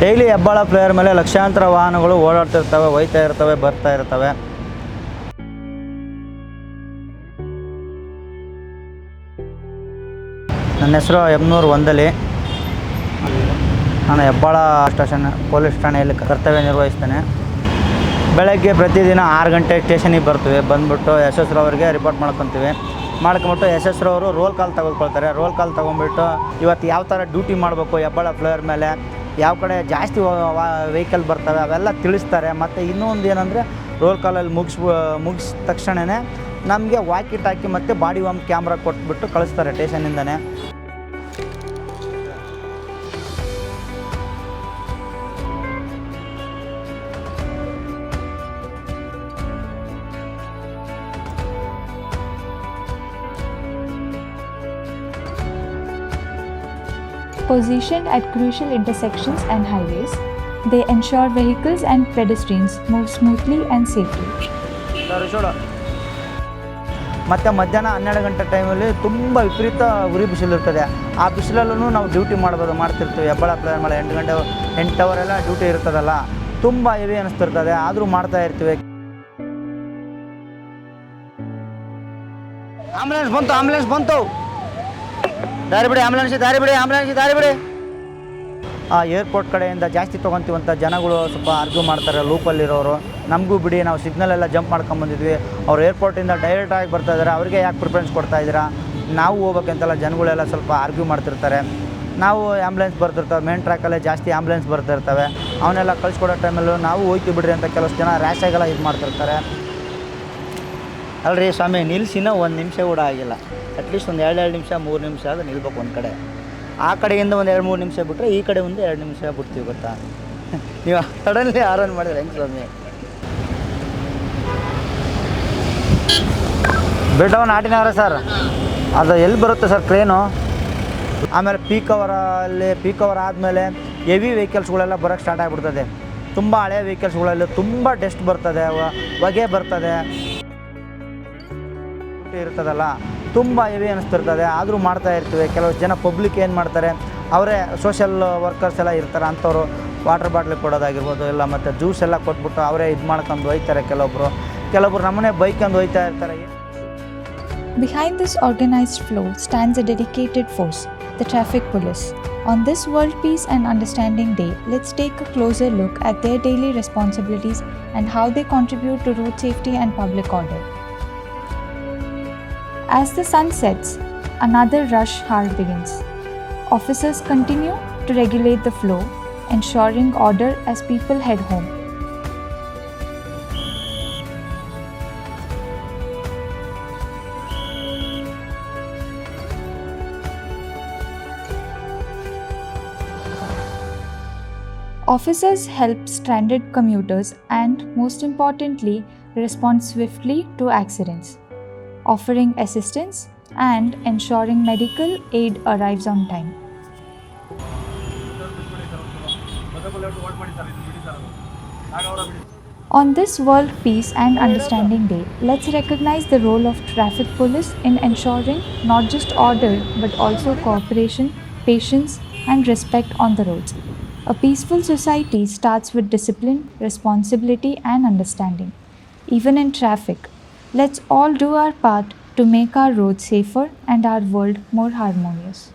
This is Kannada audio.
ಡೈಲಿ ಹೆಬ್ಬಾಳ ಪ್ಲೇಯರ್ ಮೇಲೆ ಲಕ್ಷಾಂತರ ವಾಹನಗಳು ಓಡಾಡ್ತಿರ್ತವೆ ಒಯ್ತಾ ಇರ್ತವೆ, ಬರ್ತಾ ಇರ್ತವೆ. ನನ್ನ ಹೆಸರು ಎಮ್ನೂರು ಒಂದಲ್ಲಿ ನಾನು ಹೆಬ್ಬಾಳ ಸ್ಟೇಷನ್, ಪೊಲೀಸ್ ಠಾಣೆಯಲ್ಲಿ ಕರ್ತವ್ಯ ನಿರ್ವಹಿಸ್ತೇನೆ. ಬೆಳಗ್ಗೆ ಪ್ರತಿದಿನ ಆರು ಗಂಟೆ ಸ್ಟೇಷನಿಗೆ ಬರ್ತೀವಿ. ಬಂದುಬಿಟ್ಟು ಯಶಸ್ರವ್ರಿಗೆ ರಿಪೋರ್ಟ್ ಮಾಡ್ಕೊತೀವಿ. ಮಾಡ್ಕೊಂಬಿಟ್ಟು ಯಶಸ್ರವರು ರೋಲ್ ಕಾಲ್ ತೆಗೆದುಕೊಳ್ತಾರೆ ರೋಲ್ ಕಾಲ್ ತೊಗೊಂಬಿಟ್ಟು ಇವತ್ತು ಯಾವ ಥರ ಡ್ಯೂಟಿ ಮಾಡಬೇಕು ಹೆಬ್ಬಾಳ ಫ್ಲೇಯರ್ ಮೇಲೆ? ಯಾವ ಕಡೆ ಜಾಸ್ತಿ ವೆಹಿಕಲ್ ಬರ್ತವೆ, ಅವೆಲ್ಲ ತಿಳಿಸ್ತಾರೆ. ಮತ್ತು ಇನ್ನೂ ಒಂದು ಏನಂದರೆ ರೋಲ್ ಕಾಲಲ್ಲಿ ಮುಗಿಸ್ ಮುಗಿಸಿದ ತಕ್ಷಣವೇ ನಮಗೆ ವಾಕಿಟ್ ಹಾಕಿ ಮತ್ತು ಬಾಡಿ ವಾಮ್ ಕ್ಯಾಮ್ರಾ ಕೊಟ್ಬಿಟ್ಟು ಕಳಿಸ್ತಾರೆ ಸ್ಟೇಷನಿಂದನೇ Positioned at crucial intersections and highways, they ensure vehicles and pedestrians move smoothly and safely. ಮತ್ತೆ ಮಧ್ಯಾಹ್ನ ಹನ್ನೆರಡು ಗಂಟೆ ಟೈಮಲ್ಲಿ ತುಂಬ ವಿಪರೀತ ಉರಿ ಬಿಸಿಲಿರ್ತದೆ ಆ ಬಿಸಿಲಲ್ಲೂ ನಾವು ಡ್ಯೂಟಿ ಮಾಡ್ಬೋದು ಮಾಡ್ತಿರ್ತೀವಿ. ಹೆಬ್ಬಳ ಪ್ಲಾನ್ ಮಾಡಿ ಎಂಟು ಗಂಟೆ ಎಂಟು ಅವರ್ ಎಲ್ಲ ಡ್ಯೂಟಿ ಇರ್ತದಲ್ಲ. ತುಂಬ ಹೆವಿ ಅನಿಸ್ತಿರ್ತದೆ. ಆದರೂ ಮಾಡ್ತಾ ಇರ್ತೀವಿ. ಆಂಬುಲೆನ್ಸ್ ಬಂತು ಆಂಬುಲೆನ್ಸ್ ಬಂತು. ದಾರಿ ಬಿಡಿ ಆಂಬುಲೆನ್ಸ್ ದಾರಿ ಬಿಡಿ ಆಂಬುಲೆನ್ಸ್ ದಾರಿ ಬಿಡಿ. ಆ ಏರ್ಪೋರ್ಟ್ ಕಡೆಯಿಂದ ಜಾಸ್ತಿ ತೊಗೊತೀವಂತ ಜನಗಳು ಸ್ವಲ್ಪ ಆರ್ಗ್ಯೂ ಮಾಡ್ತಾರೆ ಲೂಪಲ್ಲಿರೋರು ನಮಗೂ ಬಿಡಿ, ನಾವು ಸಿಗ್ನಲ್ ಎಲ್ಲ ಜಂಪ್ ಮಾಡ್ಕೊಂಬಂದಿದ್ವಿ ಅವ್ರು ಏರ್ಪೋರ್ಟಿಂದ ಡೈರೆಕ್ಟಾಗಿ ಬರ್ತಾ ಇದ್ದಾರೆ ಅವ್ರಿಗೆ ಯಾಕೆ ಪ್ರಿಫರೆನ್ಸ್ ಕೊಡ್ತಾ ಇದ್ದೀರಾ? ನಾವು ಹೋಗ್ಬೇಕಂತೆಲ್ಲ ಜನಗಳೆಲ್ಲ ಸ್ವಲ್ಪ ಆರ್ಗ್ಯೂ ಮಾಡ್ತಿರ್ತಾರೆ. ನಾವು ಆ್ಯಂಬುಲೆನ್ಸ್ ಬರ್ತಿರ್ತವೆ ಮೇನ್ ಟ್ರ್ಯಾಕಲ್ಲೇ ಜಾಸ್ತಿ ಆ್ಯಂಬುಲೆನ್ಸ್ ಬರ್ತಿರ್ತವೆ. ಅವನ್ನೆಲ್ಲ ಕಳಿಸ್ಕೊಡೋ ಟೈಮಲ್ಲೂ ನಾವು ಹೋಯ್ತು ಬಿಡ್ರಿ ಅಂತ ಕೆಲವಷ್ಟು ಜನ ರ್ಯಾಶಾಗೆಲ್ಲ ಇದು ಮಾಡ್ತಿರ್ತಾರೆ. ಅಲ್ರಿ ಸ್ವಾಮಿ, ನಿಲ್ಸಿನ ಒಂದು ನಿಮಿಷ ಕೂಡ ಆಗಿಲ್ಲ. ಅಟ್ಲೀಸ್ಟ್ ಒಂದು ಎರಡು ಎರಡು ನಿಮಿಷ, ಮೂರು ನಿಮಿಷ ಆದ್ರೆ ನಿಲ್ಬೇಕು ಒಂದು ಕಡೆ. ಆ ಕಡೆಯಿಂದ ಒಂದು ಎರಡು ಮೂರು ನಿಮಿಷ ಬಿಟ್ಟರೆ ಈ ಕಡೆ ಒಂದು ಎರಡು ನಿಮಿಷ ಬಿಡ್ತೀವಿ ಗೊತ್ತಾ? ನೀವು ಸಡನ್ಲಿ ಆರನ್ ಮಾಡಿದ್ರೆ ಹೆಂಗೆ ಸ್ವಾಮಿ? ಬಿಡವ ನಾಟಿನವರ ಸರ್ ಅದು ಎಲ್ಲಿ ಬರುತ್ತೆ ಸರ್ ಟ್ರೈನು ಆಮೇಲೆ ಪೀಕ್ ಅವರಲ್ಲಿ ಪೀಕ್ ಅವರ್ ಆದಮೇಲೆ ಹೆವಿ ವೆಹಿಕಲ್ಸ್ಗಳೆಲ್ಲ ಬರೋಕ್ಕೆ ಸ್ಟಾರ್ಟ್ ಆಗಿಬಿಡ್ತದೆ. ತುಂಬ ಹಳೆ ವೆಹಿಕಲ್ಸ್ಗಳಲ್ಲಿ ತುಂಬ ಡಸ್ಟ್ ಬರ್ತದೆ ಹೊಗೆ ಬರ್ತದೆ. ಇರ್ತದಲ್ಲ ತುಂಬ ಹೆವಿ ಅನಿಸ್ತಿರ್ತದೆ ಆದರೂ ಮಾಡ್ತಾ ಇರ್ತೀವಿ ಕೆಲವು ಜನ ಪಬ್ಲಿಕ್ ಏನು ಮಾಡ್ತಾರೆ ಅವರೇ ಸೋಷಿಯಲ್ ವರ್ಕರ್ಸ್ ಎಲ್ಲ ಇರ್ತಾರೆ ಅಂಥವ್ರು ವಾಟರ್ ಬಾಟ್ಲಿ ಕೊಡೋದಾಗಿರ್ಬೋದು ಇಲ್ಲ ಮತ್ತು ಜ್ಯೂಸ್ ಎಲ್ಲ ಕೊಟ್ಬಿಟ್ಟು ಅವರೇ ಇದು ಮಾಡ್ಕೊಂಡು ಒಯ್ತಾರೆ ಕೆಲವೊಬ್ಬರು ಕೆಲವೊಬ್ರು ನಮ್ಮನೆ ಬೈಕಂದು ಒಯ್ತಾ ಇರ್ತಾರೆ Behind this organized flow stands a dedicated force, the traffic police. On this World Peace and Understanding Day, let's take a closer look at their daily responsibilities and how they contribute to road safety and public order. As the sun sets, another rush hour begins. Officers continue to regulate the flow, ensuring order as people head home. Officers help stranded commuters and, most importantly, respond swiftly to accidents, offering assistance and ensuring medical aid arrives on time. On this World Peace and Understanding Day, let's recognize the role of traffic police in ensuring not just order but also cooperation, patience, and respect on the roads. A peaceful society starts with discipline, responsibility, and understanding. Even in traffic, let's all do our part to make our roads safer and our world more harmonious.